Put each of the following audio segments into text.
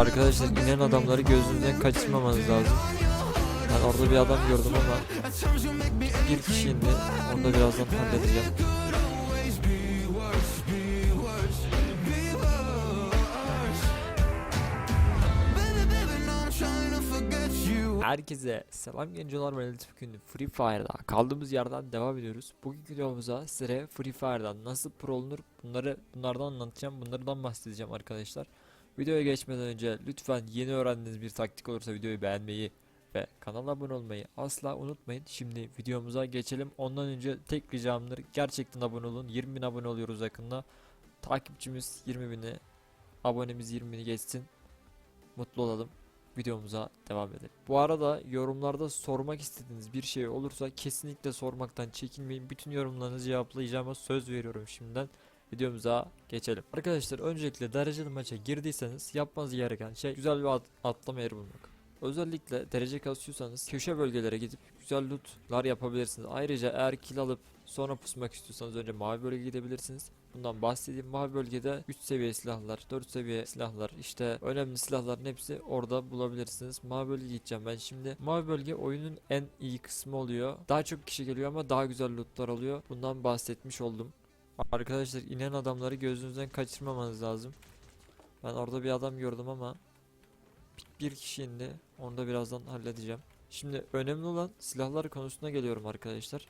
Arkadaşlar inen adamları gözünüzden kaçırmamanız lazım. Ben orada bir adam gördüm ama bir kişi indi. Onu da birazdan halledeceğim. Herkese selam gencolar ben Elif bugün Free Fire'da kaldığımız yerden devam ediyoruz. Bugünkü videomuzda size Free Fire'dan nasıl pro olunur bunları bunlardan anlatacağım. Bunlardan bahsedeceğim arkadaşlar. Videoya geçmeden önce lütfen yeni öğrendiğiniz bir taktik olursa videoyu beğenmeyi ve kanala abone olmayı asla unutmayın. Şimdi videomuza geçelim. Ondan önce tek ricamdır gerçekten abone olun. 20 bin abone oluyoruz yakında. Takipçimiz 20 bini, abonemiz 20 bini geçsin. Mutlu olalım videomuza devam edelim. Bu arada yorumlarda sormak istediğiniz bir şey olursa kesinlikle sormaktan çekinmeyin. Bütün yorumlarınızı cevaplayacağıma söz veriyorum şimdiden. Videomuza geçelim. Arkadaşlar öncelikle dereceli maça girdiyseniz yapmanız gereken şey güzel bir at- atlama yeri bulmak. Özellikle derece kasıyorsanız köşe bölgelere gidip güzel lootlar yapabilirsiniz. Ayrıca eğer kill alıp sonra pusmak istiyorsanız önce mavi bölgeye gidebilirsiniz. Bundan bahsedeyim. Mavi bölgede 3 seviye silahlar, 4 seviye silahlar, işte önemli silahların hepsi orada bulabilirsiniz. Mavi bölgeye gideceğim ben şimdi. Mavi bölge oyunun en iyi kısmı oluyor. Daha çok kişi geliyor ama daha güzel lootlar oluyor. Bundan bahsetmiş oldum. Arkadaşlar inen adamları gözünüzden kaçırmamanız lazım. Ben orada bir adam gördüm ama bir kişi indi. Onu da birazdan halledeceğim. Şimdi önemli olan silahlar konusuna geliyorum arkadaşlar.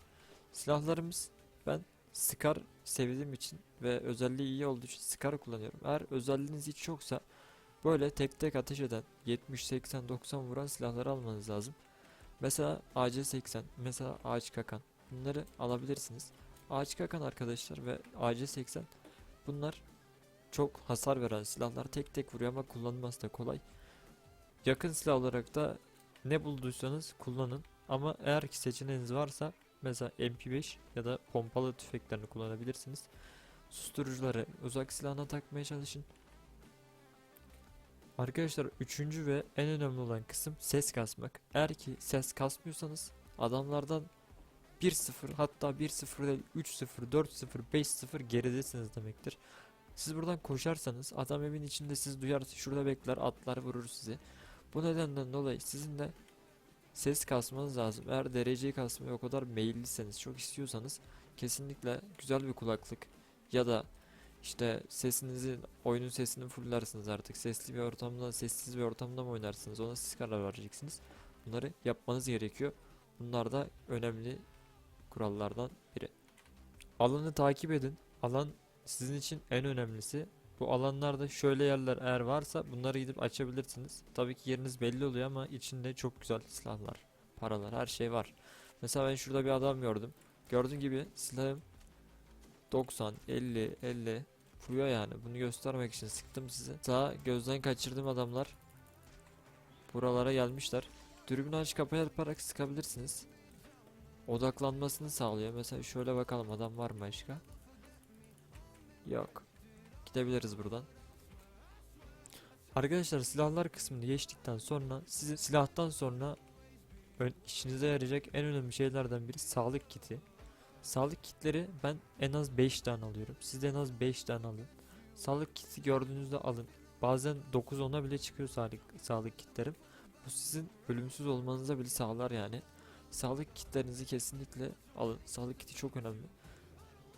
Silahlarımız ben Scar sevdiğim için ve özelliği iyi olduğu için Scar kullanıyorum. Eğer özelliğiniz hiç yoksa böyle tek tek ateş eden 70 80 90 vuran silahları almanız lazım. Mesela AC80, mesela ağaç kakan. Bunları alabilirsiniz. Ağaç kakan arkadaşlar ve AC80 bunlar çok hasar veren silahlar. Tek tek vuruyor ama kullanılması da kolay. Yakın silah olarak da ne bulduysanız kullanın. Ama eğer ki seçeneğiniz varsa mesela MP5 ya da pompalı tüfeklerini kullanabilirsiniz. Susturucuları uzak silahına takmaya çalışın. Arkadaşlar üçüncü ve en önemli olan kısım ses kasmak. Eğer ki ses kasmıyorsanız adamlardan 1-0 hatta 1-0 değil 3-0, 4-0, 5-0 geridesiniz demektir. Siz buradan koşarsanız adam evin içinde siz duyarsa şurada bekler atlar vurur sizi. Bu nedenden dolayı sizin de ses kasmanız lazım. Eğer dereceyi kasmaya o kadar meyilliseniz, çok istiyorsanız kesinlikle güzel bir kulaklık ya da işte sesinizi, oyunun sesini fullersiniz artık. Sesli bir ortamda, sessiz bir ortamda mı oynarsınız ona siz karar vereceksiniz. Bunları yapmanız gerekiyor. Bunlar da önemli kurallardan biri. Alanı takip edin. Alan sizin için en önemlisi. Bu alanlarda şöyle yerler eğer varsa bunları gidip açabilirsiniz. Tabii ki yeriniz belli oluyor ama içinde çok güzel silahlar, paralar, her şey var. Mesela ben şurada bir adam gördüm. Gördüğün gibi silahım 90, 50, 50 vuruyor yani. Bunu göstermek için sıktım size. Daha gözden kaçırdığım adamlar buralara gelmişler. Dürbün aç kapa yaparak sıkabilirsiniz. Odaklanmasını sağlıyor. Mesela şöyle bakalım adam var mı başka? Yok. Gidebiliriz buradan. Arkadaşlar silahlar kısmını geçtikten sonra sizi silahtan sonra işinize yarayacak en önemli şeylerden biri sağlık kiti. Sağlık kitleri ben en az 5 tane alıyorum. Siz de en az 5 tane alın. Sağlık kiti gördüğünüzde alın. Bazen 9-10'a bile çıkıyor sağlık, sağlık kitlerim. Bu sizin ölümsüz olmanıza bile sağlar yani. Sağlık kitlerinizi kesinlikle alın. Sağlık kiti çok önemli.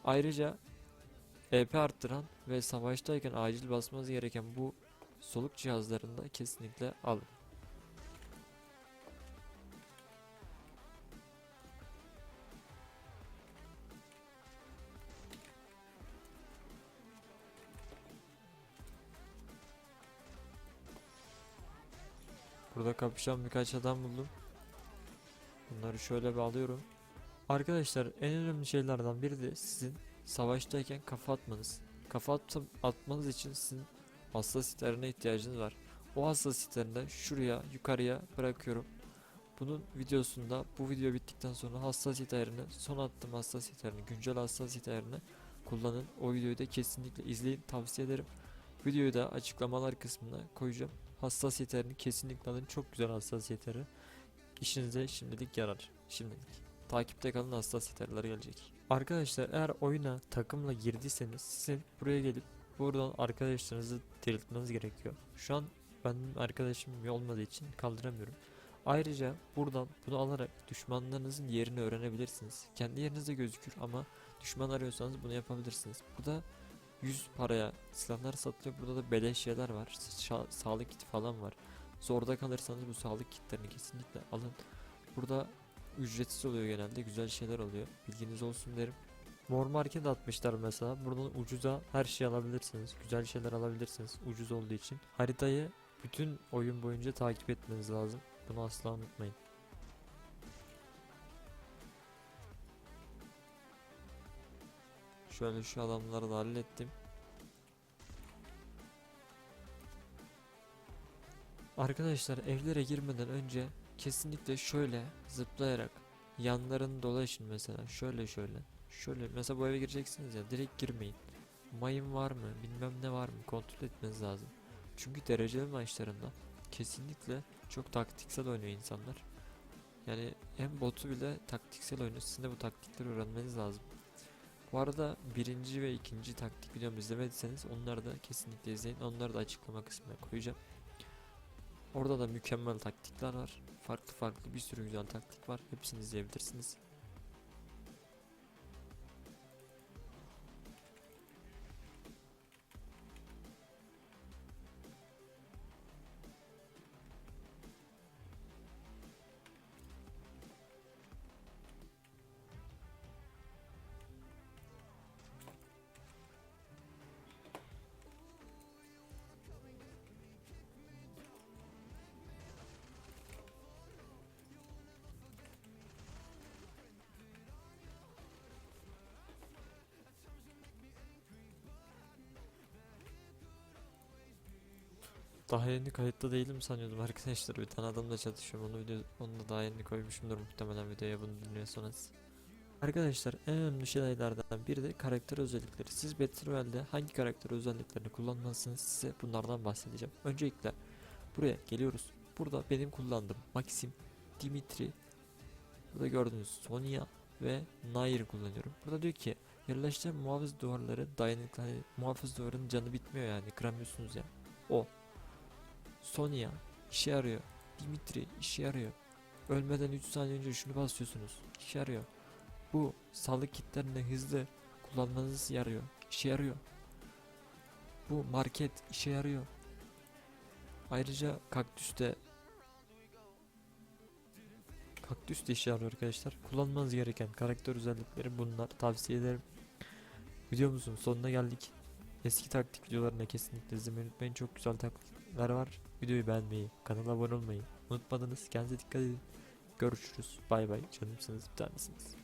Ayrıca EP arttıran ve savaştayken acil basmanız gereken bu soluk cihazlarını da kesinlikle alın. Burada kapışan birkaç adam buldum. Bunları şöyle bir. Arkadaşlar en önemli şeylerden biri de sizin savaştayken kafa atmanız. Kafa at atmanız için sizin hassasiyetlerine ihtiyacınız var. O hassasiyetlerini de şuraya yukarıya bırakıyorum. Bunun videosunda bu video bittikten sonra hassasiyet ayarını son attığım hassasiyet ayarını güncel hassasiyet ayarını kullanın. O videoyu da kesinlikle izleyin tavsiye ederim. Videoyu da açıklamalar kısmına koyacağım. Hassasiyet ayarını kesinlikle alın. Çok güzel hassasiyet ayarı. İşinize şimdilik yarar. Şimdilik. Takipte kalın hassasiyet ayarları gelecek. Arkadaşlar eğer oyuna takımla girdiyseniz sizin buraya gelip buradan arkadaşlarınızı diriltmeniz gerekiyor. Şu an benim arkadaşım olmadığı için kaldıramıyorum. Ayrıca buradan bunu alarak düşmanlarınızın yerini öğrenebilirsiniz. Kendi yerinizde gözükür ama düşman arıyorsanız bunu yapabilirsiniz. Burada 100 paraya silahlar satılıyor. Burada da beleş şeyler var. Şa- sağlık kiti falan var. Zorda kalırsanız bu sağlık kitlerini kesinlikle alın. Burada ücretsiz oluyor genelde. Güzel şeyler oluyor. Bilginiz olsun derim. Mor market atmışlar mesela. Buradan ucuza her şey alabilirsiniz. Güzel şeyler alabilirsiniz. Ucuz olduğu için. Haritayı bütün oyun boyunca takip etmeniz lazım. Bunu asla unutmayın. Şöyle şu adamları da hallettim. Arkadaşlar evlere girmeden önce kesinlikle şöyle zıplayarak yanlarını dolaşın mesela. Şöyle şöyle. Şöyle mesela bu eve gireceksiniz ya direkt girmeyin. Mayın var mı bilmem ne var mı kontrol etmeniz lazım. Çünkü dereceli maçlarında kesinlikle çok taktiksel oynuyor insanlar. Yani en botu bile taktiksel oynuyor sizin de bu taktikleri öğrenmeniz lazım. Bu arada birinci ve ikinci taktik videomu izlemediyseniz onları da kesinlikle izleyin. Onları da açıklama kısmına koyacağım Orada da mükemmel taktikler var. Farklı farklı bir sürü güzel taktik var. Hepsini izleyebilirsiniz. Daha yeni kayıtta değilim sanıyordum arkadaşlar. Bir tane adamla çatışıyorum. Onu video, onu da daha yeni koymuşumdur muhtemelen videoya bunu dinliyorsanız. Arkadaşlar en önemli şeylerden biri de karakter özellikleri. Siz Battle hangi karakter özelliklerini kullanmalısınız size bunlardan bahsedeceğim. Öncelikle buraya geliyoruz. Burada benim kullandığım Maxim, Dimitri, burada gördüğünüz Sonya ve Nair kullanıyorum. Burada diyor ki yerleştiren muhafız duvarları dayanıklı hani muhafız duvarının canı bitmiyor yani kıramıyorsunuz ya. O Sonya işe yarıyor. Dimitri işe yarıyor. Ölmeden 3 saniye önce şunu basıyorsunuz. İşe yarıyor. Bu sağlık kitlerini hızlı kullanmanız yarıyor. İşe yarıyor. Bu market işe yarıyor. Ayrıca kaktüs de kaktüs de işe yarıyor arkadaşlar. Kullanmanız gereken karakter özellikleri bunlar. Tavsiye ederim. Videomuzun sonuna geldik. Eski taktik videolarına kesinlikle izlemeyi unutmayın. Çok güzel taktikler var. Videoyu beğenmeyi, kanala abone olmayı unutmadınız. Kendinize dikkat edin. Görüşürüz. Bay bay. Canımsınız bir tanesiniz.